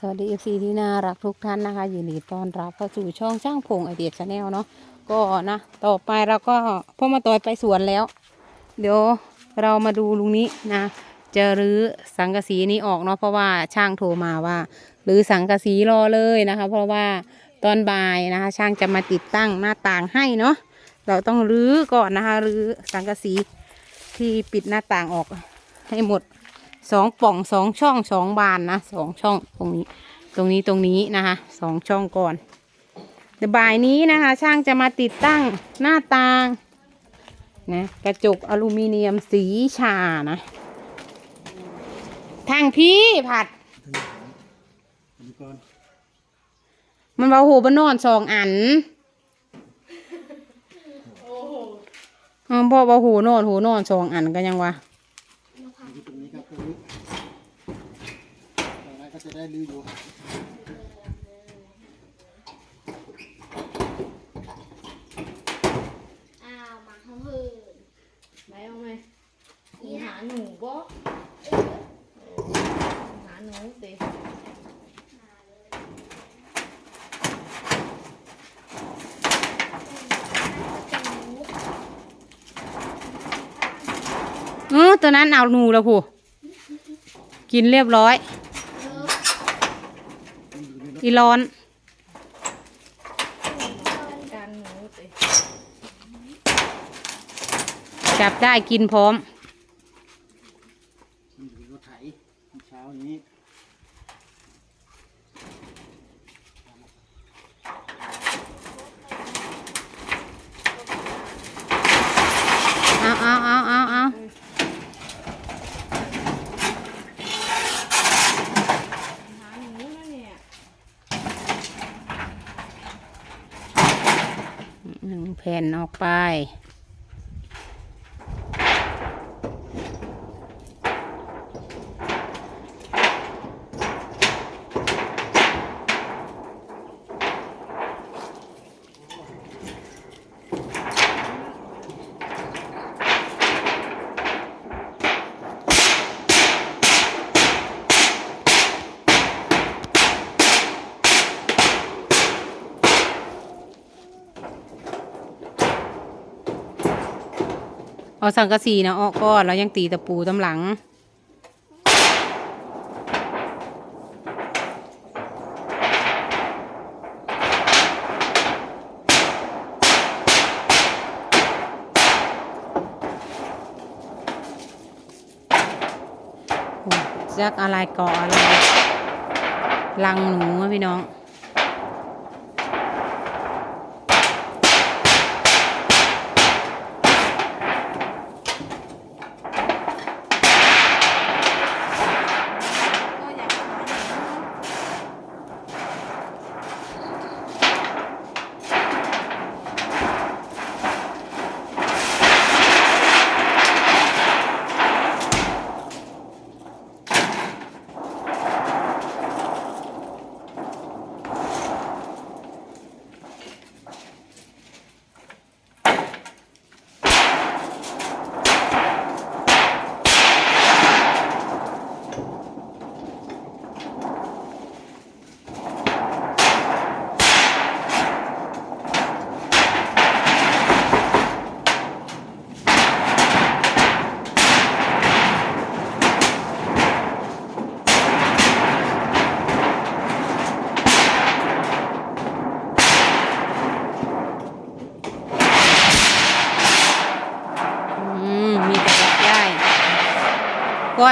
สวัสดีเอฟซีที่น่ารักทุกท่านนะคะยินดีต้อนรับเข้าสู่ช่องช่างพงไอเดียชาแนลเนาะก็นะต่อไปเราก็พ่อมาต่อยไปสวนแล้ว เดี๋ยวเรามาดูลุงนี้นะจะรื้อสังกะสีนี้ออกเนาะเพราะว่าช่างโทรมาว่ารื้อสังกะสีรอเลยนะคะ เพราะว่าตอนบ่ายนะคะ ช่างจะมาติดตั้งหน้าต่างให้เนาะเราต้องรื้อก่อนนะคะรื้อสังกะสีที่ปิดหน้าต่างออกให้หมด สองป่องสองช่องสองบานนะสองช่องตรงนี้ ตรงนี้ตรงนี้นะคะสองช่องก่อนเดี๋ยวบ่ายนี้นะคะ ช่างจะมาติดตั้งหน้าต่างนะกระจกอลูมิเนียมสีชานะทางพี่ผัด มันว่าโหบนอนสองอันอ๋อพ่อว่าโหนอนโหนอนสองอันก็ยังวะ อยู่ตรงนี้ครับตรงนี้ตรงนั้นก็จะ ได้ลื้ออยู่อ้าวหมาเขาเหินไหนเอาไหมหนูหาหนูบ่หาหนูเตะเออตัวนั้นเอาหนูแล้วผู้กินเรียบร้อย อีร้อนจับได้กินพร้อมรถไถเช้านี้ เอาเอาเอาเอาเอา หาหนูนะเนี่ย หนึ่งแผ่นออกไป เอาสังกะสีนะออกก่อนแล้วยังตีตะปูตำหลัง จักอะไรเกาะอะไรลังหนูพี่น้อง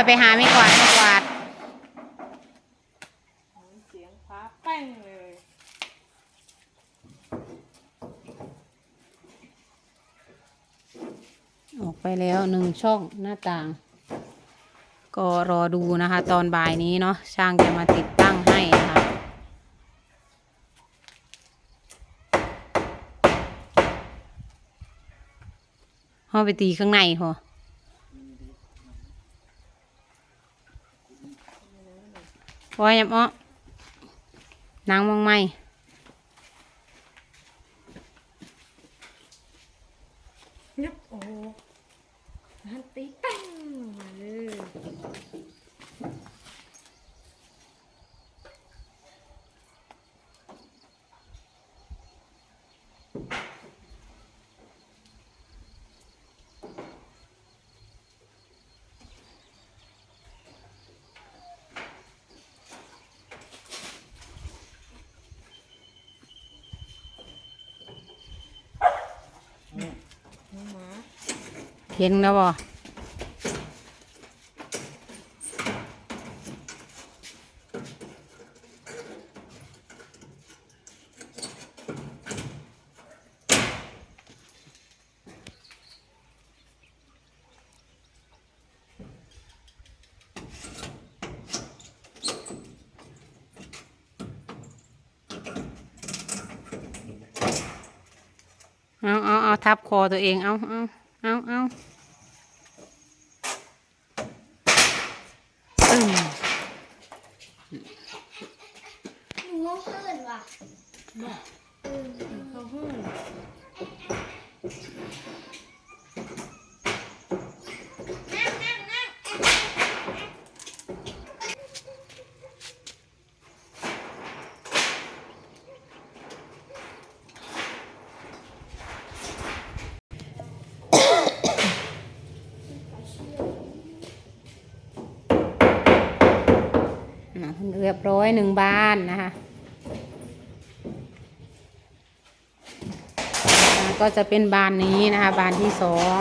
ยไปหาไม่กวาดไม่กวาดเสียงฟ้าแป้งเลยออกไปแล้วหนึ่งช่องหน้าต่าง ก็รอดูนะคะ ตอนบ่ายนี้เนาะช่างจะมาติดตั้งให้นะคะเข้าไปตีข้างในเหรอ ว่ายังอ้อนางมองไม่ยับโอ้ฮันตีแป้งมาเลย เห็นแล้วบ่เอาเอาเอาทับคอตัวเอง เอาเอา เอาเอาอืมหนูเพื่อนว่ะเขาห้องนั่งนั่งนั่ง อะเรียบร้อยหนึ่งบานนะคะก็จะเป็นบานนี้นะคะ บานที่สอง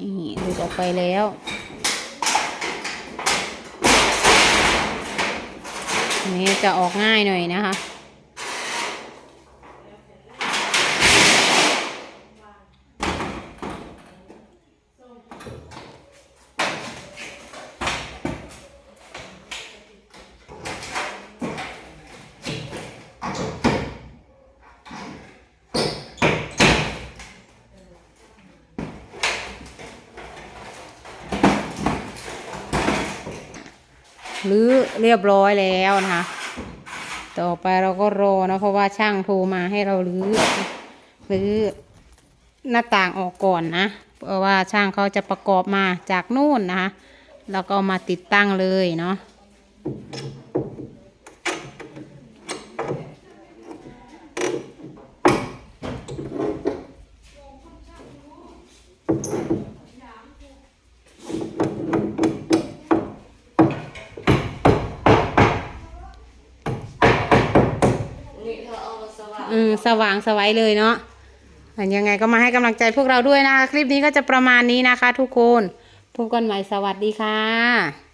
นี่หลุดออกไปแล้วนนี้จะออกง่ายหน่อยนะคะ รื้อเรียบร้อยแล้วนะคะ ต่อไปเราก็รอนะเพราะว่าช่างโทรมาให้เรารื้อรื้อหน้าต่างออกก่อนนะ เพราะว่าช่างเขาจะประกอบมาจากนู่นนะคะ แล้วก็มาติดตั้งเลยเนาะ อืมสว่างสวัยเลยเนาะอะยังไงก็มาให้กำลังใจพวกเราด้วยนะคะ คลิปนี้ก็จะประมาณนี้นะคะ ทุกคนพบกันใหม่สวัสดีค่ะ